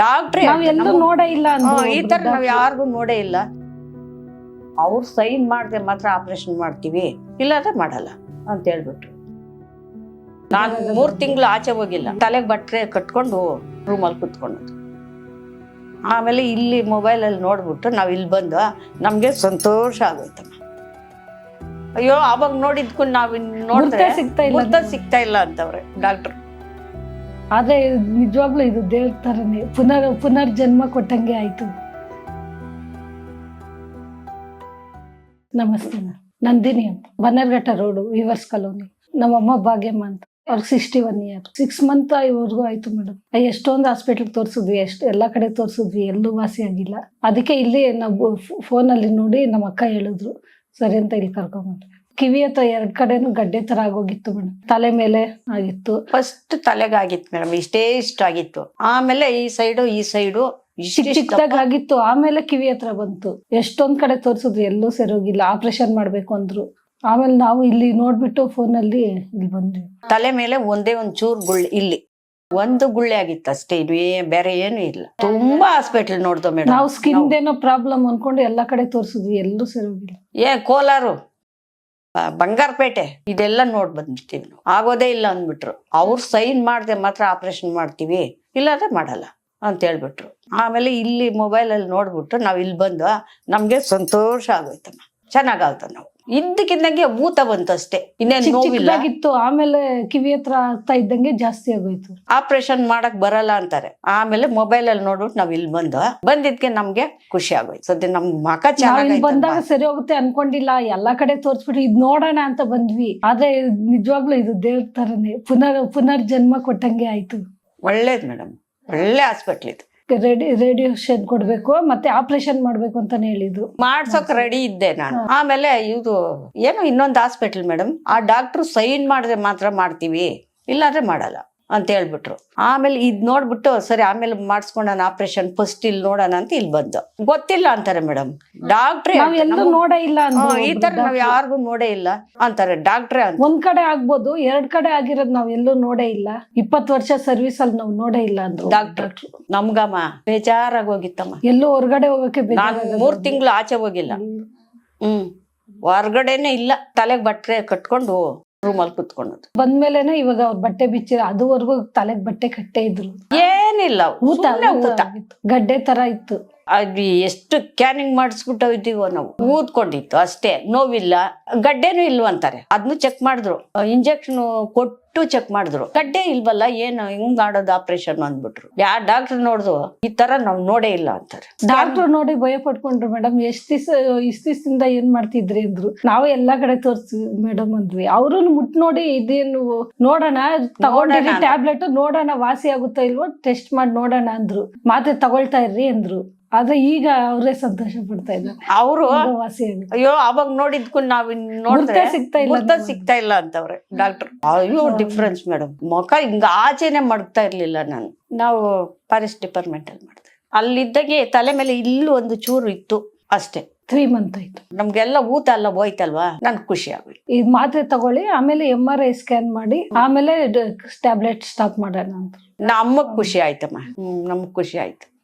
ಡಾಕ್ಟ್ರೇ ನೋಡೇ ಇಲ್ಲ ಅಂದ್ರು ಈ ತರ ನಾವ್ ಯಾರಿಗು ನೋಡೇ ಇಲ್ಲ. ಅವ್ರು ಸೈನ್ ಮಾಡದೆ ಮಾತ್ರ ಆಪರೇಷನ್ ಮಾಡ್ತೀವಿ. ಇಲ್ಲಾಂದ್ರೆ ಮಾಡಲ್ಲ ಅಂತ ಹೇಳ್ಬಿಟ್ರು. ನಾನು ಮೂರ್ ತಿಂಗಳು ಆಚೆ ಹೋಗಿಲ್ಲ. ತಲೆಗೆ ಬಟ್ರೆ ಕಟ್ಕೊಂಡು ರೂಮಲ್ಲಿ ಕುತ್ಕೊಂಡು ಆಮೇಲೆ ಇಲ್ಲಿ ಮೊಬೈಲ್ ಅಲ್ಲಿ ನೋಡ್ಬಿಟ್ಟು ನಾವ್ ಇಲ್ಲಿ ಬಂದ ನಮ್ಗೆ ಸಂತೋಷ ಆಗೋಯ್ತಮ್ಮ ಅಯ್ಯೋ ಅವಾಗ ನೋಡಿದ್ಕೊಂಡು ನಾವ್ ನೋಡಿದ್ರೆ ಸಿಗ್ತಾ ಇಲ್ಲ. ಸಿಗ್ತಾ ಇಲ್ಲ ಅಂತವ್ರೆ ಡಾಕ್ಟರ್. ಆದ್ರೆ ನಿಜವಾಗ್ಲೂ ಇದು ದೇವ್ರ ತರನೇ. ಪುನರ್, ಪುನರ್ಜನ್ಮ ಕೊಟ್ಟಂಗೆ ಆಯ್ತು. ನಮಸ್ತೆ. ನಂದಿನಿ ಅಂತ. Bannerghatta road weavers colony. ನಮ್ಮಮ್ಮ ಭಾಗ್ಯಮ್ಮ ಅಂತ. ಅವ್ರಿಗೆ sixty one year. Six month ಇವ್ರಿಗೂ ಆಯ್ತು ಮೇಡಮ್ ಎಷ್ಟೊಂದು ಹಾಸ್ಪಿಟಲ್ ತೋರಿಸಿದ್ವಿ, ಎಷ್ಟು ಎಲ್ಲ ಕಡೆ ತೋರಿಸಿದ್ವಿ, ಎಲ್ಲೂ ವಾಸಿ ಆಗಿಲ್ಲ. ಅದಕ್ಕೆ ಇಲ್ಲಿ ನಾವು ಫೋನಲ್ಲಿ ನೋಡಿ ನಮ್ಮ ಅಕ್ಕ ಹೇಳಿದ್ರು. ಸರಿ ಅಂತ ಇಲ್ಲಿ ಕರ್ಕೊಂಡ್ಬಂದ್ವಿ ಕಿವಿ ಹತ್ರ ಎರಡ್ ಕಡೆನೂ ಗಡ್ಡೆ ತರ ಆಗೋಗಿತ್ತು ಮೇಡಮ್. ತಲೆ ಮೇಲೆ ಆಗಿತ್ತು. ಫಸ್ಟ್ ತಲೆಗಾಗಿತ್ತು ಮೇಡಮ್ ಇಷ್ಟೇ ಇಷ್ಟ ಆಗಿತ್ತು. ಆಮೇಲೆ ಈ ಸೈಡು ಈ ಸೈಡು ಚಿಕ್ಕ ಚಿಕ್ಕದಾಗ ಆಗಿತ್ತು ಆಮೇಲೆ ಕಿವಿ ಹತ್ರ ಬಂತು. ಎಷ್ಟೊಂದ್ ಕಡೆ ತೋರಿಸಿದ್ರು ಎಲ್ಲೂ ಸರೋಗಿಲ್ಲ ಆಪರೇಷನ್ ಮಾಡ್ಬೇಕು ಅಂದ್ರು. ಆಮೇಲೆ ನಾವು ಇಲ್ಲಿ ನೋಡ್ಬಿಟ್ಟು ಫೋನಲ್ಲಿ ಇಲ್ಲಿ ಬಂದ್ವಿ. ತಲೆ ಮೇಲೆ ಒಂದೇ ಒಂದ್ ಚೂರ್ ಗುಳ್ಳಿ ಇಲ್ಲಿ. ಒಂದು ಗುಳ್ಳೆ ಆಗಿತ್ತು ಅಷ್ಟೇ ಇದು ಬೇರೆ ಏನು ಇಲ್ಲ. ತುಂಬಾ ಹಾಸ್ಪಿಟಲ್ ನೋಡ್ದೋ ಮೇಡಮ್. ನಾವು ಸ್ಕಿನ್ ಏನೋ ಪ್ರಾಬ್ಲಮ್ ಅನ್ಕೊಂಡು ಎಲ್ಲಾ ಕಡೆ ತೋರಿಸಿದ್ವಿ ಎಲ್ಲೂ ಸೆರೋಗಿಲ್ಲ. ಏ ಕೋಲಾರು. ಬಂಗಾರಪೇಟೆ, ಇದೆಲ್ಲ ನೋಡ್ ಬಂದ್ಬಿಡ್ತೀವಿ ನಾವು. ಆಗೋದೇ ಇಲ್ಲ ಅಂದ್ಬಿಟ್ರು. ಅವ್ರು ಸೈನ್ ಮಾಡದೆ ಮಾತ್ರ ಆಪರೇಷನ್ ಮಾಡ್ತೀವಿ, ಇಲ್ಲಾಂದ್ರೆ ಮಾಡಲ್ಲ ಅಂತ ಹೇಳ್ಬಿಟ್ರು. ಆಮೇಲೆ ಇಲ್ಲಿ ಮೊಬೈಲ್ ಅಲ್ಲಿ ನೋಡ್ಬಿಟ್ಟು ನಾವ್ ಇಲ್ಲಿ ಬಂದು ನಮಗೆ ಸಂತೋಷ ಆಗೋಯ್ತಮ್ಮ. ಚೆನ್ನಾಗಾಗ್ತ ನಾವು. ಇದ್ದಕ್ಕಿದ್ದಂಗೆ ಊತ ಬಂತು ಅಷ್ಟೇ. ಇನ್ನೇನು ನೋವಿಲ್ಲ. ಚಿಕ್ಕದಾಗಿತ್ತು ಆಮೇಲೆ ಕಿವಿ ಹತ್ರ ಆಗ್ತಾ ಇದ್ದಂಗೆ ಜಾಸ್ತಿ ಆಗೋಯ್ತು. ಆಪರೇಷನ್ ಮಾಡಕ್ ಬರಲ್ಲ ಅಂತಾರೆ. ಆಮೇಲೆ ಮೊಬೈಲ್ ಅಲ್ಲಿ ನೋಡ್ಬಿಟ್ಟು ನಾವ್ ಇಲ್ಲಿ ಬಂದು ಬಂದಿದ್ಕೆ ನಮ್ಗೆ ಖುಷಿ ಆಗೋಯ್ತು. ಸದ್ಯ ನಮ್ ಮಕ ನಾವ್ ಇಲ್ಲಿ ಬಂದಾಗ ಚೆನ್ನಾಗಿ ಸರಿ ಹೋಗುತ್ತೆ ಅನ್ಕೊಂಡಿಲ್ಲ ಎಲ್ಲಾ ಕಡೆ ತೋರ್ಸ್ಬಿಟ್ಟು ಇದ್ ನೋಡೋಣ ಅಂತ ಬಂದ್ವಿ. ಆದ್ರೆ ನಿಜವಾಗ್ಲೂ ಇದು ದೇವ್ರ ತರನೇ ಪುನರ್ ಪುನರ್ ಜನ್ಮ ಕೊಟ್ಟಂಗೆ ಆಯ್ತು. ಒಳ್ಳೇದ್ ಮೇಡಮ್. ಒಳ್ಳೆ ಹಾಸ್ಪಿಟ್ಲ್ ಇದು. ರೇಡಿ ರೇಡಿಯೇಷನ್ ಕೊಡ್ಬೇಕು ಮತ್ತೆ ಆಪರೇಷನ್ ಮಾಡ್ಬೇಕು ಅಂತಾನೆ ಹೇಳಿದ್ರು. ಮಾಡ್ಸೋಕ್ ರೆಡಿ ಇದ್ದೆ ನಾನು. ಆಮೇಲೆ ಇದು ಏನು ಇನ್ನೊಂದು ಹಾಸ್ಪಿಟಲ್ ಮೇಡಮ್ ಆ ಡಾಕ್ಟ್ರು ಸೈನ್ ಮಾಡಿದ್ರೆ ಮಾತ್ರ ಮಾಡ್ತೀವಿ ಇಲ್ಲಾಂದ್ರೆ ಮಾಡಲ್ಲ. ಅಂತ ಹೇಳ್ಬಿಟ್ರು. ಆಮೇಲೆ ಇದ್ ನೋಡ್ಬಿಟ್ಟು ಸರಿ ಆಮೇಲೆ ಮಾಡಿಸ್ಕೊಂಡಾನ ಆಪರೇಷನ್ ಫಸ್ಟ್ ಇಲ್ಲಿ ನೋಡೋಣ ಅಂತ ಇಲ್ಲಿ ಬಂದು. ಗೊತ್ತಿಲ್ಲ ಅಂತಾರೆ ಮೇಡಮ್ ಡಾಕ್ಟ್ರೆ ನೋಡೇ ಇಲ್ಲ ಈ ತರ ನಾವ್. ಯಾರಿಗೂ ನೋಡೇ ಇಲ್ಲ ಅಂತಾರೆ. ಡಾಕ್ಟ್ರೆ ಅಂತ ಒಂದ್ ಕಡೆ ಆಗ್ಬೋದು ಎರಡ್ ಕಡೆ ಆಗಿರೋದ್ ನಾವ್ ಎಲ್ಲೂ ನೋಡೇ ಇಲ್ಲ. ಇಪ್ಪತ್ ವರ್ಷ ಸರ್ವಿಸ್ ಅಲ್ಲಿ ನಾವ್ ನೋಡೇ ಇಲ್ಲ ಅಂದ್ರು ಡಾಕ್ಟರ್ ನಮ್ಗಮ್ಮ ಬೇಜಾರಾಗಿ ಹೋಗಿತ್ತಮ್ಮ. ಎಲ್ಲೂ ಹೊರಗಡೆ ಹೋಗಕ್ಕೆ ನಾನು ಮೂರ್ ತಿಂಗಳು ಆಚೆ ಹೋಗಿಲ್ಲ. ಹ್ಮ್. ಹೊರ್ಗಡೆನೆ ಇಲ್ಲ. ತಲೆಗ್ ಬಟ್ರೆ ಕಟ್ಕೊಂಡು ರೂಮಲ್ಲಿ ಕುತ್ಕೊಂಡದ್ದು. ಬಂದ್ಮೇಲೆನೆ ಇವಾಗ ಅವ್ರ ಬಟ್ಟೆ ಬಿಚ್ಚಿರ ಅದುವರೆಗೂ ತಲೆಗ್ ಬಟ್ಟೆ ಕಟ್ಟೆ ಇದ್ರು ಏನಿಲ್ಲ ಊತ ಊತ ಗಡ್ಡೆ ತರ ಇತ್ತು. ಅದು ಎಷ್ಟು ಕ್ಯಾನಿಂಗ್ ಮಾಡಿಸ್ಬಿಟ್ಟು ಇದ್ದೀವೋ ನಾವು. ಊದ್ಕೊಂಡಿತ್ತು ಅಷ್ಟೇ ನೋವಿಲ್ಲ ಗಡ್ಡೆನೂ ಇಲ್ವಂತಾರೆ ಅದನ್ನು ಚೆಕ್ ಮಾಡಿದ್ರು. ಇಂಜೆಕ್ಷನ್ ಕೊಟ್ಟು ಚೆಕ್ ಮಾಡಿದ್ರು. ಗಡ್ಡೆ ಇಲ್ವಲ್ಲ ಏನು ಹಿಂಗ್ ಮಾಡೋದು ಆಪರೇಷನ್ ಅಂದ್ಬಿಟ್ರು. ಯಾ ಡಾಕ್ಟರ್ ನೋಡಿದ್ರು ಈ ತರ ನಾವು ನೋಡೇ ಇಲ್ಲ ಅಂತಾರೆ. ಡಾಕ್ಟರ್ ನೋಡಿ ಭಯ ಪಡ್ಕೊಂಡ್ರು ಮೇಡಮ್ ಎಷ್ಟ್ ದಿವಸ ಇಷ್ಟ ದಿವಸದಿಂದ ಏನ್ ಮಾಡ್ತಿದ್ರಿ ಅಂದ್ರು. ನಾವು ಎಲ್ಲಾ ಕಡೆ ತೋರ್ಸಿ ಮೇಡಮ್ ಅಂದ್ವಿ. ಅವ್ರು ಮುಟ್ ನೋಡಿ ಇದೇನು ನೋಡೋಣ ತಗೊಂಡಿರಿ ಟ್ಯಾಬ್ಲೆಟ್ ನೋಡೋಣ ವಾಸಿ ಆಗುತ್ತಾ ಇಲ್ವೋ ಟೆಸ್ಟ್ ಮಾಡಿ ನೋಡೋಣ ಅಂದ್ರು. ಮಾತ್ರೆ ತಗೊಳ್ತಾ ಇರ್ರಿ ಅಂದ್ರು. ಆದ್ರೆ ಈಗ ಅವರೇ ಸಂತೋಷ ಪಡ್ತಾ ಇದ್ದಾರೆ. ಅವರು ಅಯ್ಯೋ ಅವಾಗ ನೋಡಿದ್ಕು ನಾವ್ ನೋಡ್ತಾ ಸಿಗ್ತಾ ಇಲ್ಲ ಸಿಗ್ತಾ ಇಲ್ಲ ಅಂತವ್ರೆ ಡಾಕ್ಟರ್ ಅಯ್ಯೋ ಡಿಫ್ರೆನ್ಸ್ ಮೇಡಮ್ ಮುಖ ಹಿಂಗ ಆಚೆನೆ ಮಡಗ್ತಾ ಇರ್ಲಿಲ್ಲ ನಾನು. ನಾವು ಫಾರೆಸ್ಟ್ ಡಿಪಾರ್ಟ್ಮೆಂಟ್ ಅಲ್ಲಿ ಮಾಡ್ತೇವೆ ಅಲ್ಲಿದ್ದಾಗೆ ತಲೆ ಮೇಲೆ ಇಲ್ಲೂ ಒಂದು ಚೂರು ಇತ್ತು ಅಷ್ಟೇ. ತ್ರೀ ಮಂತ್ ಆಯ್ತು. ನಮ್ಗೆಲ್ಲ ಊತ ಎಲ್ಲ ಹೋಯ್ತಲ್ವಾ? ನನ್ ಖುಷಿ ಆಗೋಯ್ತು. ಈ ಮಾತ್ರೆ ತಗೊಳ್ಳಿ ಆಮೇಲೆ ಎಂ ಆರ್ ಐ ಸ್ಕ್ಯಾನ್ ಮಾಡಿ ಆಮೇಲೆ ಟ್ಯಾಬ್ಲೆಟ್ ಸ್ಟಾಪ್ ಮಾಡೋಣ ಅಂತ. ನಾ ಅಮ್ಮಗ್ ಖುಷಿ ಆಯ್ತಮ್ಮ. ಹ್ಮ್ ನಮಗ್ ಖುಷಿ ಆಯ್ತು.